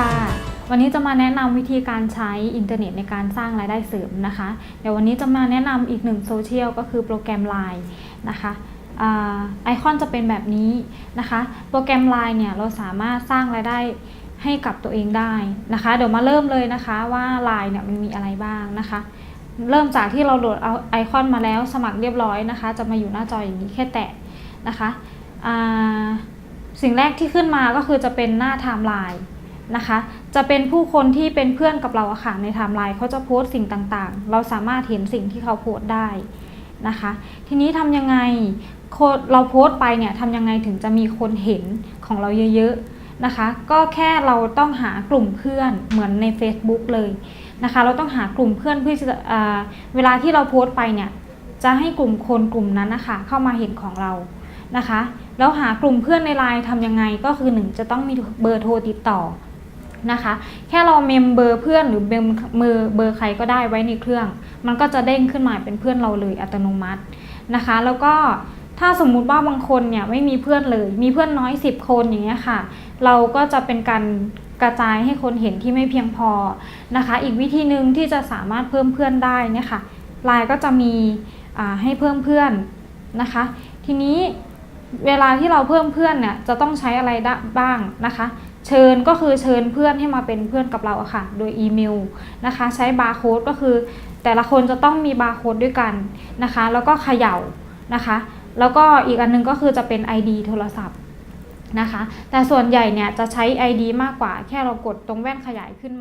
ค่ะ วันนี้จะมาแนะนำวิธีการใช้อินเทอร์เน็ตในการสร้างรายได้เสริมนะคะ เดี๋ยววันนี้จะมาแนะนำอีกหนึ่งโซเชียลก็คือโปรแกรม Line นะคะอไอคอนจะเป็นแบบนี้นะคะ โปรแกรม Line เนี่ยเราสามารถสร้างรายได้ให้กับตัวเองได้นะคะ เดี๋ยวมาเริ่มเลยนะคะว่า Line เนี่ยมันมีอะไรบ้างนะคะ เริ่มจากที่เราโหลดเอาไอคอนมาแล้วสมัครเรียบร้อยนะคะ จะมาอยู่หน้าจออย่างนี้แค่แตะนะคะสิ่งแรกที่ขึ้นมาก็คือจะเป็นหน้าไทม์ไลน์ นะคะ จะเป็นผู้คนที่เป็นเพื่อนกับเราอะค่ะในไทม์ไลน์เขาจะโพสต์สิ่งต่างๆ เราสามารถเห็นสิ่งที่เขาโพสต์ได้นะคะ ทีนี้ทำยังไงเราโพสต์ไปเนี่ยทำยังไงถึงจะมีคนเห็นของเราเยอะๆนะคะ ก็แค่เราต้องหากลุ่มเพื่อนเหมือนใน Facebook เลยนะคะ เราต้องหากลุ่มเพื่อนเพื่อจะอ่าเวลาที่เราโพสต์ไปเนี่ยจะให้กลุ่มคนกลุ่มนั้นนะคะเข้ามาเห็นของเรานะคะ แล้วหากลุ่มเพื่อนในไลน์ทำยังไงก็คือ 1 จะต้องมีเบอร์โทรติดต่อ นะคะ แค่เราเมมเบอร์เพื่อนหรือเมมเบอร์เบอร์ใครก็ได้ไว้ในเครื่อง มันก็จะเด้งขึ้นมาเป็นเพื่อนเราเลยอัตโนมัตินะคะ แล้วก็ถ้าสมมุติว่าบางคนเนี่ยไม่มีเพื่อนเลย มีเพื่อนน้อย 10 คนอย่างเงี้ยค่ะ เราก็จะเป็นการกระจายให้คนเห็นที่ไม่เพียงพอนะคะ อีกวิธีหนึ่งที่จะสามารถเพิ่มเพื่อนได้เนี่ยค่ะไลน์ก็จะมีให้เพิ่มเพื่อนนะคะ ทีนี้เวลาที่เราเพิ่มเพื่อนเนี่ยจะต้องใช้อะไรได้บ้างนะคะ เชิญก็คือเชิญเพื่อนให้มาเป็นเพื่อนกับเราอะค่ะ โดยอีเมลนะคะ ใช้บาร์โค้ดก็คือ แต่ละคนจะต้องมีบาร์โค้ดด้วยกันนะคะ แล้วก็เขย่านะคะ แล้วก็อีกอันนึงก็คือจะเป็น ID โทรศัพท์นะคะ แต่ส่วนใหญ่เนี่ยจะใช้ ID มากกว่าแค่เรากดตรงแว่นขยายขึ้นมา